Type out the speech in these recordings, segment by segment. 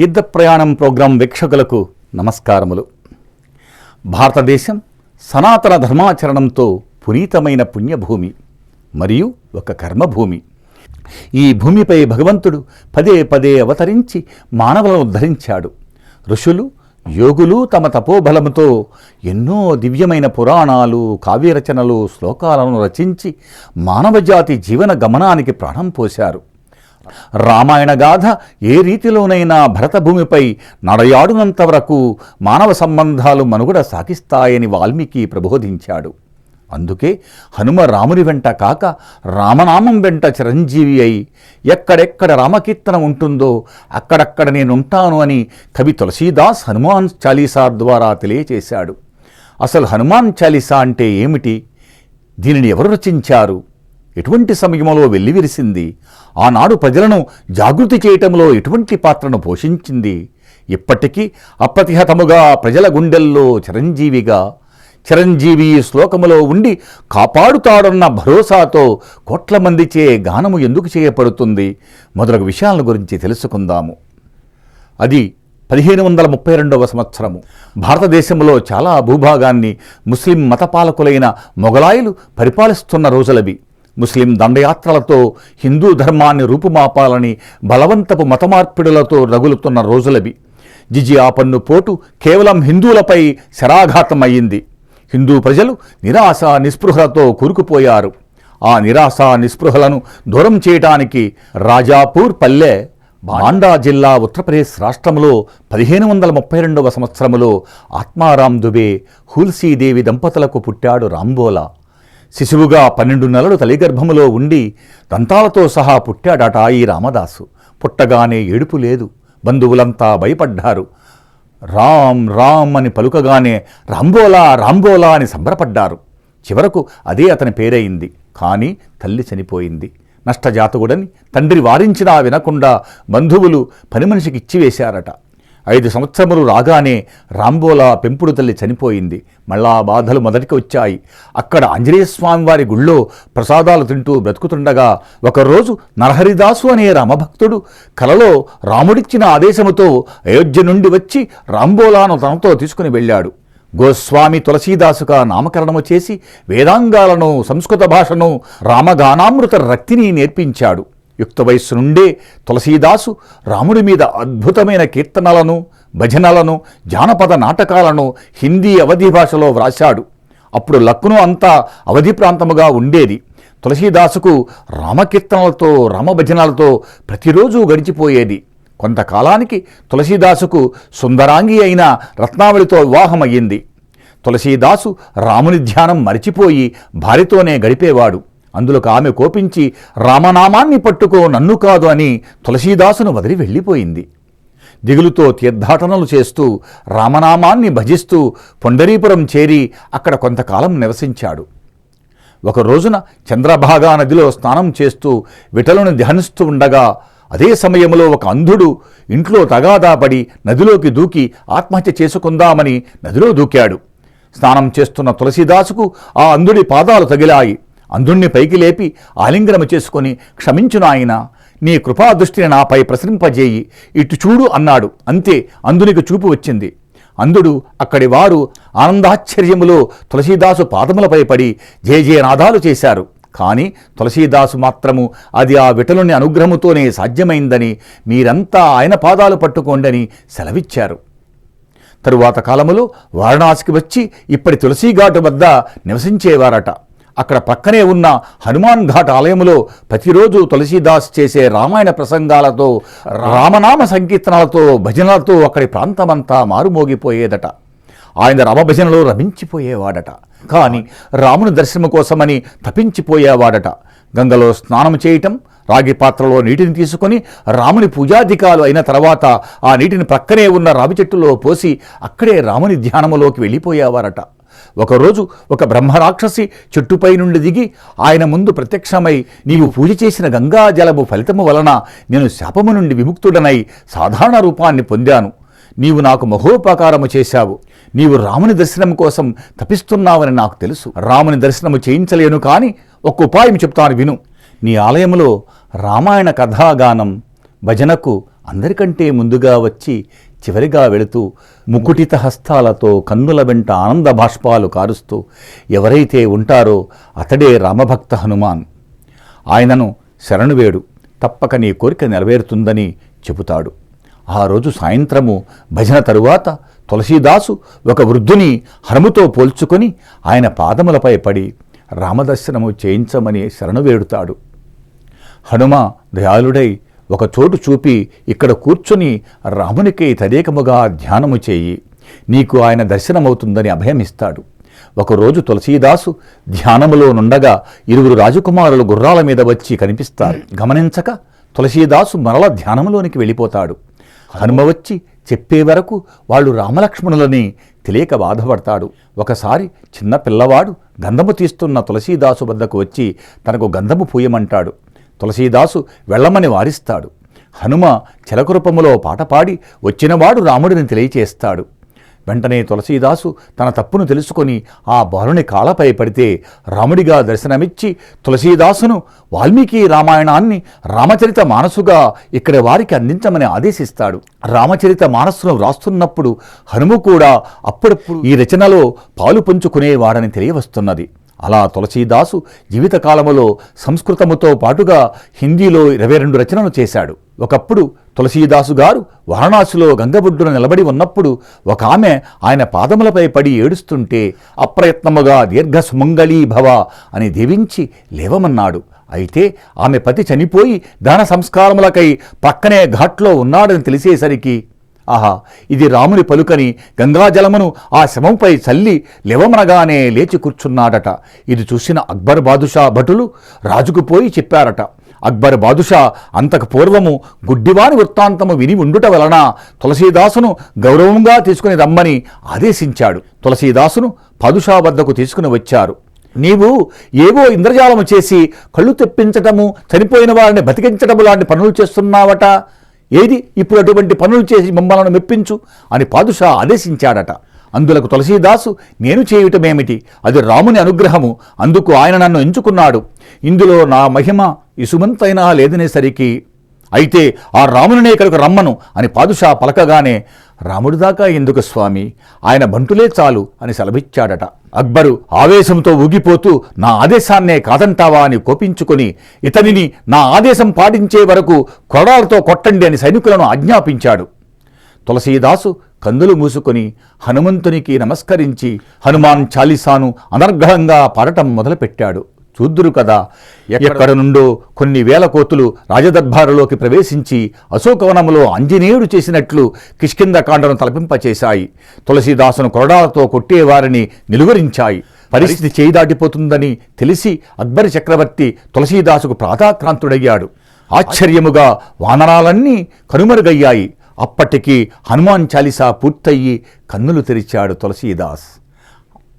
తీర్థ ప్రయాణం ప్రోగ్రాం వీక్షకులకు నమస్కారములు. భారతదేశం సనాతన ధర్మాచరణంతో పునీతమైన పుణ్యభూమి మరియు ఒక కర్మభూమి. ఈ భూమిపై భగవంతుడు పదే పదే అవతరించి మానవులను ఉద్ధరించాడు. ఋషులు యోగులు తమ తపోబలముతో ఎన్నో దివ్యమైన పురాణాలు కావ్యరచనలు శ్లోకాలను రచించి మానవజాతి జీవన గమనానికి ప్రాణం పోశారు. రామాయణ గాథ ఏ రీతిలోనైనా భరతభూమిపై నడయాడునంత వరకు మానవ సంబంధాలు మనుగడ సాగిస్తాయని వాల్మీకి ప్రబోధించాడు. అందుకే హనుమ రాముని వెంట కాక రామనామం వెంట చిరంజీవి అయి ఎక్కడెక్కడ రామకీర్తన ఉంటుందో అక్కడక్కడ నేనుంటాను అని కవి తులసీదాస్ హనుమాన్ చాలీసా ద్వారా తెలియచేశాడు. అసలు హనుమాన్ చాలీసా అంటే ఏమిటి? దీనిని ఎవరు రచించారు? ఎటువంటి సమయంలో వెల్లివిరిసింది? ఆనాడు ప్రజలను జాగృతి చేయటంలో ఎటువంటి పాత్రను పోషించింది? ఇప్పటికీ అప్రతిహతముగా ప్రజల గుండెల్లో చిరంజీవిగా చిరంజీవి శ్లోకములో ఉండి కాపాడుతాడన్న భరోసాతో కోట్ల మందిచే గానము ఎందుకు చేయబడుతుంది? మొదలగు విషయాల గురించి తెలుసుకుందాము. అది పదిహేను వందల ముప్పై రెండవ సంవత్సరము. భారతదేశంలో చాలా భూభాగాన్ని ముస్లిం మతపాలకులైన మొఘలాయులు పరిపాలిస్తున్న రోజులవి. ముస్లిం దండయాత్రలతో హిందూ ధర్మాన్ని రూపుమాపాలని బలవంతపు మతమార్పిడులతో రగులుతున్న రోజులవి. జిజియా పన్ను పోటు కేవలం హిందువులపై శరాఘాతం అయ్యింది హిందూ ప్రజలు నిరాశ నిస్పృహలతో కూరుకుపోయారు. ఆ నిరాశ నిస్పృహలను దూరం చేయటానికి రాజాపూర్ పల్లె బాండా జిల్లా ఉత్తరప్రదేశ్ రాష్ట్రంలో పదిహేను వందల ముప్పై రెండవ సంవత్సరంలో ఆత్మారాం దుబే హుల్సీదేవి దంపతులకు పుట్టాడు రాంబోలా. శిశువుగా పన్నెండు నెలలు తల్లిగర్భములో ఉండి దంతాలతో సహా పుట్టాడట ఈ రామదాసు. పుట్టగానే ఏడుపు లేదు. బంధువులంతా భయపడ్డారు. రామ్ రామ్ అని పలుకగానే రాంబోలా రాంబోలా అని సంబరపడ్డారు. చివరకు అదే అతని పేరయింది కానీ తల్లి చనిపోయింది. నష్టజాతకుడని తండ్రి వారించినా వినకుండా బంధువులు పని మనిషికి ఇచ్చివేశారట. ఐదు సంవత్సరములు రాగానే రాంబోలా పెంపుడు తల్లి చనిపోయింది. మళ్ళా బాధలు మొదటికి వచ్చాయి. అక్కడ ఆంజనేయస్వామి వారి గుళ్ళో ప్రసాదాలు తింటూ బ్రతుకుతుండగా ఒకరోజు నరహరిదాసు అనే రామభక్తుడు కలలో రాముడిచ్చిన ఆదేశముతో అయోధ్య నుండి వచ్చి రాంబోలాను తనతో తీసుకుని వెళ్ళాడు. గోస్వామి తులసీదాసుగా నామకరణము చేసి వేదాంగాలను సంస్కృత భాషను రామగానామృత రక్తిని నేర్పించాడు. యుక్త వయస్సు నుండే తులసీదాసు రాముడి మీద అద్భుతమైన కీర్తనలను భజనలను జానపద నాటకాలను హిందీ అవధి భాషలో వ్రాశాడు. అప్పుడు లక్నో అంతా అవధి ప్రాంతముగా ఉండేది. తులసీదాసుకు రామకీర్తనలతో రామభజనలతో ప్రతిరోజు గడిచిపోయేది. కొంతకాలానికి తులసీదాసుకు సుందరాంగి అయిన రత్నావళితో వివాహమయ్యింది. తులసీదాసు రాముని ధ్యానం మరిచిపోయి భార్యతోనే గడిపేవాడు. అందులోకి ఆమె కోపించి రామనామాన్ని పట్టుకో నన్ను కాదు అని తులసీదాసును వదిలి వెళ్ళిపోయింది. దిగులుతో తీర్థాటనలు చేస్తూ రామనామాన్ని భజిస్తూ పొండరీపురం చేరి అక్కడ కొంతకాలం నివసించాడు. ఒక రోజున చంద్రభాగా నదిలో స్నానం చేస్తూ విటలను ధ్యానిస్తూ ఉండగా అదే సమయంలో ఒక అంధుడు ఇంట్లో తగాదాపడి నదిలోకి దూకి ఆత్మహత్య చేసుకుందామని నదిలో దూకాడు. స్నానం చేస్తున్న తులసీదాసుకు ఆ అంధుడి పాదాలు తగిలాయి. అంధుణ్ణి పైకి లేపి ఆలింగనము చేసుకొని క్షమించును ఆయన. నీ కృపాదృష్టిని నాపై ప్రసరింపజేయి. ఇటు చూడు అన్నాడు. అంతే అంధునికి చూపు వచ్చింది. అందుడు అక్కడి వారు ఆనందాశ్చర్యములో తులసీదాసు పాదములపై పడి జయజయనాదాలు చేశారు. కానీ తులసీదాసు మాత్రము అది ఆ విటలుని అనుగ్రహముతోనే సాధ్యమైందని మీరంతా ఆయన పాదాలు పట్టుకోండని సెలవిచ్చారు. తరువాత కాలములో వారణాసికి వచ్చి ఇప్పటి తులసీఘాటు వద్ద నివసించేవారట. అక్కడ పక్కనే ఉన్న హనుమాన్ ఘాట్ ఆలయంలో ప్రతిరోజు తులసీదాస్ చేసే రామాయణ ప్రసంగాలతో రామనామ సంకీర్తనలతో భజనలతో అక్కడి ప్రాంతమంతా మారుమోగిపోయేదట. ఆయన రామభజనలో రమించిపోయేవాడట. కానీ రాముని దర్శనం కోసమని తపించిపోయేవాడట. గంగలో స్నానం చేయటం రాగి పాత్రలో నీటిని తీసుకొని రాముని పూజాధికాలు అయిన తర్వాత ఆ నీటిని ప్రక్కనే ఉన్న రావి చెట్టులో పోసి అక్కడే రాముని ధ్యానములోకి వెళ్ళిపోయేవారట. ఒకరోజు ఒక బ్రహ్మరాక్షసి చెట్టుపై నుండి దిగి ఆయన ముందు ప్రత్యక్షమై నీవు పూజ చేసిన గంగా జలము ఫలితము వలన నేను శాపము నుండి విముక్తుడనై సాధారణ రూపాన్ని పొందాను. నీవు నాకు మహోపకారము చేశావు. నీవు రాముని దర్శనం కోసం తపిస్తున్నావని నాకు తెలుసు. రాముని దర్శనము చేయించలేను కానీ ఒక ఉపాయం చెప్తాను విను. నీ ఆలయంలో రామాయణ కథాగానం భజనకు అందరికంటే ముందుగా వచ్చి చివరిగా వెళుతూ ముకుటిత హస్తాలతో కన్నుల వెంట ఆనంద బాష్పాలు కారుస్తూ ఎవరైతే ఉంటారో అతడే రామభక్త హనుమాన్. ఆయనను శరణువేడు తప్పక నీ కోరిక నెరవేరుతుందని చెబుతాడు. ఆ రోజు సాయంత్రము భజన తరువాత తులసీదాసు ఒక వృద్ధుని హనుముతో పోల్చుకొని ఆయన పాదములపై పడి రామదర్శనము చేయించమని శరణు వేడుతాడు హనుమ దయాళుడై ఒక చోటు చూపి ఇక్కడ కూర్చుని రామునికై తదేకముగా ధ్యానము చేయి. నీకు ఆయన దర్శనమవుతుందని అభయమిస్తాడు. ఒకరోజు తులసీదాసు ధ్యానములో నుండగా ఇరువురు రాజకుమారులు గుర్రాల మీద వచ్చి కనిపిస్తారు. గమనించక తులసీదాసు మరల ధ్యానంలోనికి వెళ్ళిపోతాడు. హనుమ వచ్చి చెప్పే వరకు వాళ్ళు రామలక్ష్మణులని తెలియక బాధపడతాడు. ఒకసారి చిన్న పిల్లవాడు గంధము తీస్తున్న తులసీదాసు వద్దకు వచ్చి తనకు గంధము పూయమంటాడు. తులసీదాసు వెళ్ళమని వారిస్తాడు. హనుమ చిలకరూపములో పాట పాడి వచ్చినవాడు రాముడిని తెలియచేస్తాడు. వెంటనే తులసీదాసు తన తప్పును తెలుసుకొని ఆ బాలుని కాళ్ళపై పడితే రాముడిగా దర్శనమిచ్చి తులసీదాసును వాల్మీకి రామాయణాన్ని రామచరిత మానసుగా ఇక్కడ వారికి అందించమని ఆదేశిస్తాడు. రామచరిత మానస్సును వ్రాస్తున్నప్పుడు హనుము కూడా అప్పుడప్పుడు ఈ రచనలో పాలు పంచుకునేవాడని తెలియవస్తున్నది. అలా తులసీదాసు జీవితకాలములో సంస్కృతముతో పాటుగా హిందీలో ఇరవై రెండు రచనలు చేశాడు. ఒకప్పుడు తులసీదాసు గారు వారణాసిలో గంగబుడ్డున నిలబడి ఉన్నప్పుడు ఒక ఆమె ఆయన పాదములపై పడి ఏడుస్తుంటే అప్రయత్నముగా దీర్ఘ సుమంగళీ భవ అని దీవించి లేవమన్నాడు. అయితే ఆమె పతి చనిపోయి దాన సంస్కారములకై పక్కనే ఘాట్లో ఉన్నాడని తెలిసేసరికి ఆహా ఇది రాముని పలుకని గంగాజలమును ఆ శవంపై చల్లి లివమనగానే లేచి కూర్చున్నాడట. ఇది చూసిన అక్బర్ బాదుషా భటులు రాజుకు పోయి చెప్పారట. అక్బర్ బాదుషా అంతకు పూర్వము గుడ్డివాని వృత్తాంతము విని ఉండుట వలన తులసీదాసును గౌరవంగా తీసుకుని రమ్మని ఆదేశించాడు. తులసీదాసును పాదుషా వద్దకు తీసుకుని వచ్చారు. నీవు ఏవో ఇంద్రజాలము చేసి కళ్ళు తెప్పించటము చనిపోయిన వారిని బతికించటము లాంటి పనులు చేస్తున్నావట? ఏది? ఇప్పుడు అటువంటి పనులు చేసి మమ్మలను మెప్పించు అని పాదుషా ఆదేశించాడట. అందులకు తులసీదాసు నేను చేయుటమేమిటి? అది రాముని అనుగ్రహము. అందుకు ఆయన నన్ను ఎంచుకున్నాడు. ఇందులో నా మహిమ ఇసుమంతైనా లేదనేసరికి అయితే ఆ రామునినే ఇక్కడికి రమ్మను అని పాదుషా పలకగానే రాముడి దాకా ఎందుకు స్వామి? ఆయన బంటులే చాలు అని సెలవిచ్చాడట. అక్బరు ఆవేశంతో ఊగిపోతూ నా ఆదేశాన్నే కాదంటావా? అని కోపించుకొని ఇతనిని నా ఆదేశం పాటించే వరకు కొడాలతో కొట్టండి అని సైనికులను ఆజ్ఞాపించాడు. తులసీదాసు కందులు మూసుకొని హనుమంతునికి నమస్కరించి హనుమాన్ చాలీసాను అనర్ఘంగా పాడటం మొదలుపెట్టాడు. చూద్దురు కదా. ఎక్కడ నుండో కొన్ని వేల కోతులు రాజదర్బారులోకి ప్రవేశించి అశోకవనములో ఆంజనేయుడు చేసినట్లు కిష్కిందకాండను తలపింపచేశాయి. తులసీదాసును కొరడాలతో కొట్టేవారిని నిలువరించాయి. పరిస్థితి చేయి దాటిపోతుందని తెలిసి అక్బరి చక్రవర్తి తులసీదాసుకు ప్రాతాక్రాంతుడయ్యాడు ఆశ్చర్యముగా వానరాలన్నీ కనుమరుగయ్యాయి. అప్పటికి హనుమాన్ చాలీసా పూర్తయి కన్నులు తెరిచాడు తులసీదాస్.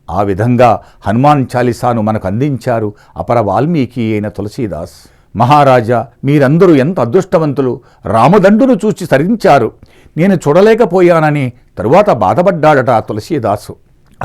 ఆ విధంగా హనుమాన్ చాలీసాను మనకు అందించారు. అపర వాల్మీకి అయిన తులసీదాస్. మహారాజా మీరందరూ ఎంత అదృష్టవంతులు. రామదండును చూచి సరించారు. నేను చూడలేకపోయానని తరువాత బాధపడ్డాడట తులసీదాసు.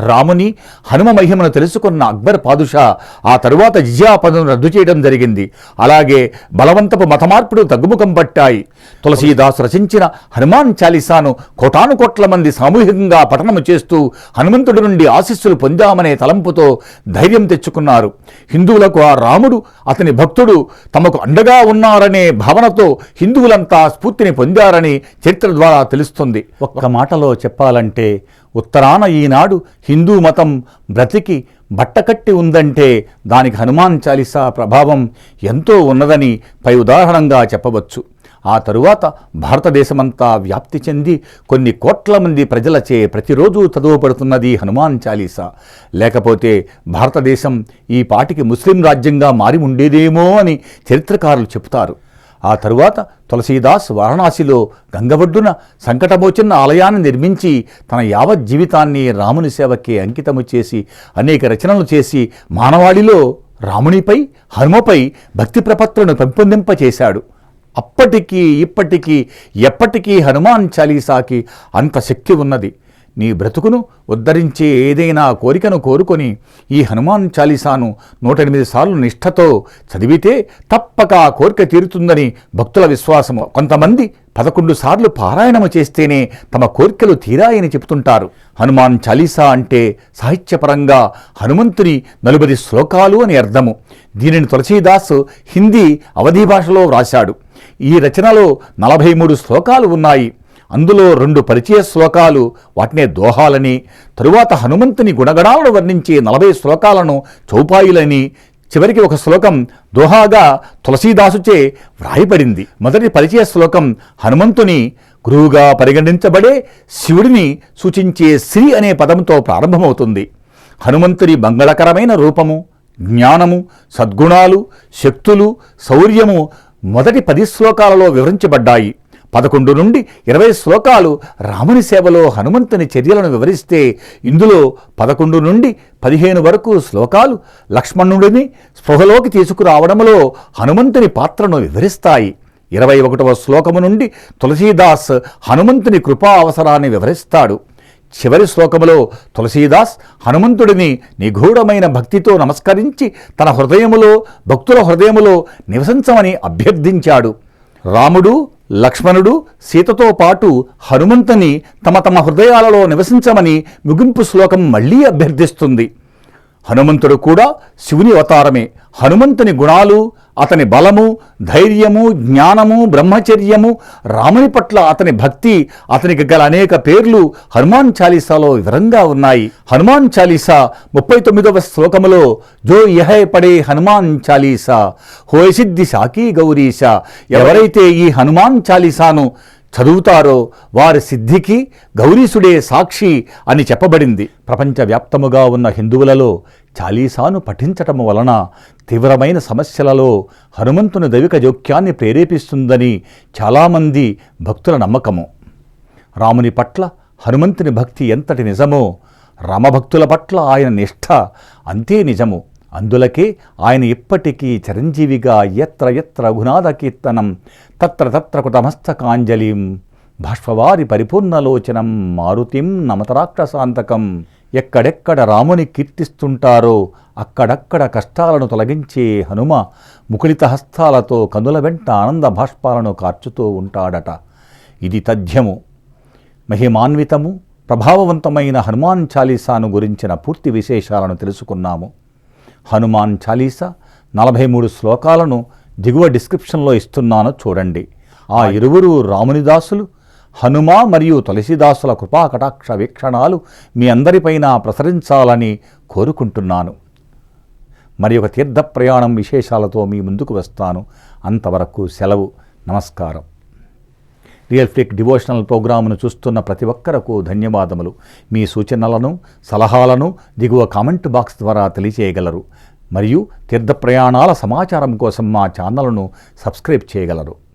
రాముని హనుమ మహిమను తెలుసుకున్న అక్బర్ పాదుషా ఆ తరువాత జిజాపదను రద్దు చేయడం జరిగింది. అలాగే బలవంతపు మతమార్పుడు తగ్గుముఖం పట్టాయి. తులసీదాస్ రచించిన హనుమాన్ చాలీసాను కోటాను కోట్ల మంది సామూహికంగా పఠనము చేస్తూ హనుమంతుడి నుండి ఆశీస్సులు పొందామనే తలంపుతో ధైర్యం తెచ్చుకున్నారు. హిందువులకు ఆ రాముడు అతని భక్తుడు తమకు అండగా ఉన్నారనే భావనతో హిందువులంతా స్ఫూర్తిని పొందారని చరిత్ర ద్వారా తెలుస్తుంది. ఒక్క మాటలో చెప్పాలంటే ఉత్తరాన ఈనాడు హిందూ మతం బ్రతికి బట్టకట్టి ఉందంటే దానికి హనుమాన్ చాలీసా ప్రభావం ఎంతో ఉన్నదని పై ఉదాహరణంగా చెప్పవచ్చు. ఆ తరువాత భారతదేశమంతా వ్యాప్తి చెంది కొన్ని కోట్ల మంది ప్రజలచే ప్రతిరోజు చదువుపడుతున్నది హనుమాన్ చాలీసా. లేకపోతే భారతదేశం ఈ పాటికి ముస్లిం రాజ్యంగా మారి ఉండేదేమో అని చరిత్రకారులు చెబుతారు. ఆ తరువాత తులసీదాస్ వారణాసిలో గంగబడ్డున సంకటమోచన్న ఆలయాన్ని నిర్మించి తన యావత్ జీవితాన్ని రాముని సేవకి అంకితము చేసి అనేక రచనలు చేసి మానవాళిలో రామునిపై హనుమపై భక్తి ప్రపత్తులను పెంపొందింపచేశాడు. అప్పటికీ ఇప్పటికీ ఎప్పటికీ హనుమాన్ చాలీసాకి అంత శక్తి ఉన్నది. నీ బ్రతుకును ఉద్ధరించే ఏదైనా కోరికను కోరుకొని ఈ హనుమాన్ చాలీసాను నూట ఎనిమిది సార్లు నిష్ఠతో చదివితే తప్పక ఆ కోరిక తీరుతుందని భక్తుల విశ్వాసము. కొంతమంది పదకొండు సార్లు పారాయణము చేస్తేనే తమ కోరికలు తీరాయని చెబుతుంటారు. హనుమాన్ చాలీసా అంటే సాహిత్యపరంగా హనుమంతుని నలుబది శ్లోకాలు అని అర్థము. దీనిని తులసీదాస్ హిందీ అవధి భాషలో వ్రాశాడు. ఈ రచనలో నలభై మూడు శ్లోకాలు ఉన్నాయి. అందులో రెండు పరిచయ శ్లోకాలు వాటినే దోహాలని తరువాత హనుమంతుని గుణగణాలను వర్ణించే నలభై శ్లోకాలను చౌపాయిలని. చివరికి ఒక శ్లోకం దోహాగా తులసీదాసుచే వ్రాయబడింది. మొదటి పరిచయ శ్లోకం హనుమంతుని గురువుగా పరిగణించబడే శివుడిని సూచించే శ్రీ అనే పదంతో ప్రారంభమవుతుంది. హనుమంతుని మంగళకరమైన రూపము జ్ఞానము సద్గుణాలు శక్తులు శౌర్యము మొదటి పది శ్లోకాలలో వివరించబడ్డాయి. పదకొండు నుండి ఇరవై శ్లోకాలు రాముని సేవలో హనుమంతుని చర్యలను వివరిస్తే ఇందులో పదకొండు నుండి పదిహేను వరకు శ్లోకాలు లక్ష్మణుడిని స్పృహలోకి తీసుకురావడంలో హనుమంతుని పాత్రను వివరిస్తాయి. ఇరవై ఒకటవ శ్లోకము నుండి తులసీదాస్ హనుమంతుని కృపా అవసరాన్ని వివరిస్తాడు. చివరి శ్లోకములో తులసీదాస్ హనుమంతుడిని నిగూఢమైన భక్తితో నమస్కరించి తన హృదయములో భక్తుల హృదయములో నివసించమని అభ్యర్థించాడు. రాముడు లక్ష్మణుడు సీతతో పాటు హనుమంతుని తమ తమ హృదయాలలో నివసించమని ముగింపు శ్లోకం మళ్ళీ అభ్యర్థిస్తుంది. హనుమంతుడు కూడా శివుని అవతారమే. హనుమంతుని గుణాలు అతని బలము ధైర్యము జ్ఞానము బ్రహ్మచర్యము రాముని పట్ల అతని భక్తి అతనికి గల అనేక పేర్లు హనుమాన్ చాలీసాలో వివరంగా ఉన్నాయి. హనుమాన్ చాలీసా ముప్పై తొమ్మిదవ శ్లోకములో జో యహై పడే హనుమాన్ చాలీసా? హోయసిద్ధి సాకీ గౌరీశ ఎవరైతే ఈ హనుమాన్ చాలీసాను చదువుతారో వారి సిద్ధికి గౌరీసుడే సాక్షి అని చెప్పబడింది. ప్రపంచవ్యాప్తముగా ఉన్న హిందువులలో చాలీసాను పఠించటము వలన తీవ్రమైన సమస్యలలో హనుమంతుని దైవిక జోక్యాన్ని ప్రేరేపిస్తుందని చాలామంది భక్తుల నమ్మకము. రాముని పట్ల హనుమంతుని భక్తి ఎంతటి నిజమో రామభక్తుల పట్ల ఆయన నిష్ఠ అంతే నిజము. అందులకే ఆయన ఇప్పటికీ చిరంజీవిగా ఎత్ర ఎత్ర రఘునాథ కీర్తనం తత్ర తత్ర కృతమస్తకాంజలిం భాష్పవారి పరిపూర్ణలోచనం మారుతిం నమతరాక్షసాంతకం. ఎక్కడెక్కడ రాముని కీర్తిస్తుంటారో అక్కడక్కడ కష్టాలను తొలగించే హనుమ ముకుళిత హస్తాలతో కనుల వెంట ఆనంద భాష్పాలను కార్చుతూ ఉంటాడట. ఇది తథ్యము. మహిమాన్వితము ప్రభావవంతమైన హనుమాన్ చాలీసాను గురించిన పూర్తి విశేషాలను తెలుసుకున్నాము. హనుమాన్ చాలీసా నలభై మూడు శ్లోకాలను దిగువ డిస్క్రిప్షన్లో ఇస్తున్నాను చూడండి. ఆ ఇరువురు రామునిదాసులు హనుమ మరియు తులసిదాసుల కృపాకటాక్ష వీక్షణాలు మీ అందరిపైన ప్రసరించాలని కోరుకుంటున్నాను. మరి ఒక తీర్థ ప్రయాణం విశేషాలతో మీ ముందుకు వస్తాను. అంతవరకు సెలవు. నమస్కారం. రియల్ ఫ్లిక్ డివోషనల్ ప్రోగ్రామును చూస్తున్న ప్రతి ఒక్కరకు ధన్యవాదములు. మీ సూచనలను సలహాలను దిగువ కామెంట్ బాక్స్ ద్వారా తెలియచేయగలరు. మరియు తీర్థ ప్రయాణాల సమాచారం కోసం మా ఛానల్ను సబ్స్క్రైబ్ చేయగలరు.